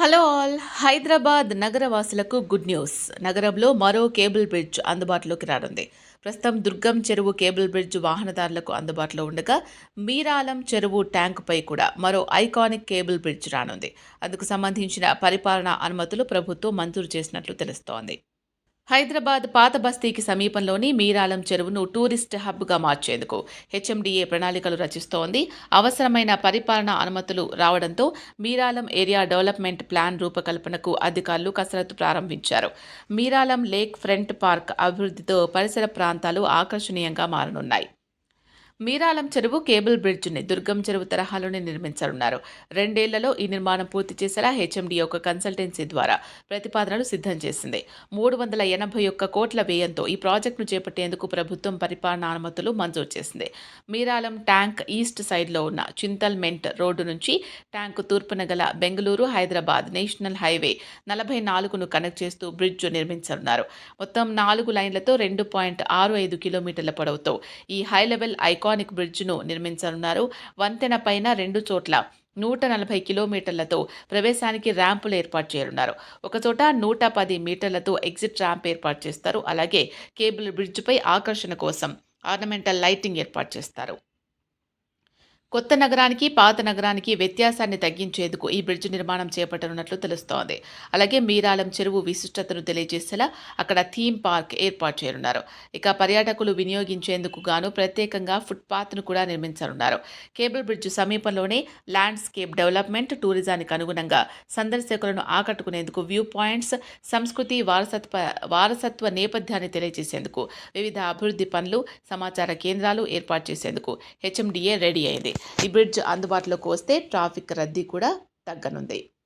Hello all. Hyderabad నగరవాసులకు good news. నగరంలో మరో కేబుల్ బ్రిడ్జ్ అందుబాటులోకి రానుంది. ప్రస్తుతం దుర్గం చెరువు కేబుల్ బ్రిడ్జ్ వాహనదారులకు అందుబాటులో ఉండగా మీరాలం చెరువు ట్యాంకుపై కూడా మరో ఐకానిక్ కేబుల్ బ్రిడ్జ్ రానుంది. అందుకు సంబంధించిన పరిపాలనా అనుమతులు ప్రభుత్వం మంజూరు చేసినట్లు తెలుస్తోంది. హైదరాబాద్ పాత బస్తీకి సమీపంలోని మీరాలం చెరువును టూరిస్ట్ హబ్గా మార్చేందుకు హెచ్ఎండిఏ ప్రణాళికలు రచిస్తోంది. అవసరమైన పరిపాలనా అనుమతులు రావడంతో మీరాలం ఏరియా డెవలప్మెంట్ ప్లాన్ రూపకల్పనకు అధికారులు కసరత్తు ప్రారంభించారు. మీరాలం లేక్ ఫ్రంట్ పార్క్ అభివృద్ధితో పరిసర ప్రాంతాలు ఆకర్షణీయంగా మారనున్నాయి. మీరాలం చెరువు కేబుల్ బ్రిడ్జ్ని దుర్గం చెరువు తరహాలోనే నిర్మించనున్నారు. రెండేళ్ళలో ఈ నిర్మాణం పూర్తి చేసేలా హెచ్ఎండి ఒక కన్సల్టెన్సీ ద్వారా ప్రతిపాదనలు సిద్ధం చేసింది. మూడు వందల ఎనభై ఒక్క కోట్ల వ్యయంతో ఈ ప్రాజెక్టును చేపట్టేందుకు ప్రభుత్వం పరిపాలనా అనుమతులు మంజూరు చేసింది. మీరాలం ట్యాంక్ ఈస్ట్ సైడ్లో ఉన్న చింతల్మెంట్ రోడ్డు నుంచి ట్యాంక్ తూర్పున గల బెంగళూరు హైదరాబాద్ నేషనల్ హైవే నలభై నాలుగును కనెక్ట్ చేస్తూ బ్రిడ్జ్ నిర్మించనున్నారు. మొత్తం నాలుగు లైన్లతో రెండు పాయింట్ ఆరు ఐదు కిలోమీటర్ల పొడవుతో ఈ హై లెవెల్ ఐకానిక్ బ్రిడ్జ్ను నిర్మించనున్నారు. వంతెన పైన రెండు చోట్ల నూట నలభై కిలోమీటర్లతో ప్రవేశానికి ర్యాంపులు ఏర్పాటు చేయనున్నారు. ఒకచోట నూట పది మీటర్లతో ఎగ్జిట్ ర్యాంప్ ఏర్పాటు చేస్తారు. అలాగే కేబుల్ బ్రిడ్జ్పై ఆకర్షణ కోసం ఆర్నమెంటల్ లైటింగ్ ఏర్పాటు చేస్తారు. కొత్త నగరానికి పాత నగరానికి వ్యత్యాసాన్ని తగ్గించేందుకు ఈ బ్రిడ్జ్ నిర్మాణం చేపట్టనున్నట్లు తెలుస్తోంది. అలాగే మీరాలం చెరువు విశిష్టతను తెలియజేసేలా అక్కడ థీమ్ పార్క్ ఏర్పాటు చేయనున్నారు. ఇక పర్యాటకులు వినియోగించేందుకు గాను ప్రత్యేకంగా ఫుట్పాత్ను కూడా నిర్మించనున్నారు. కేబుల్ బ్రిడ్జ్ సమీపంలోనే ల్యాండ్స్కేప్ డెవలప్మెంట్ టూరిజానికి అనుగుణంగా సందర్శకులను ఆకట్టుకునేందుకు వ్యూ పాయింట్స్ సంస్కృతి వారసత్వ వారసత్వ నేపథ్యాన్ని తెలియజేసేందుకు వివిధ అభివృద్ధి పనులు సమాచార కేంద్రాలు ఏర్పాటు చేసేందుకు హెచ్ఎండిఏ రెడీ అయింది. ఈ బ్రిడ్జ్ అందుబాటులోకి వస్తే ట్రాఫిక్ రద్దీ కూడా తగ్గనుంది.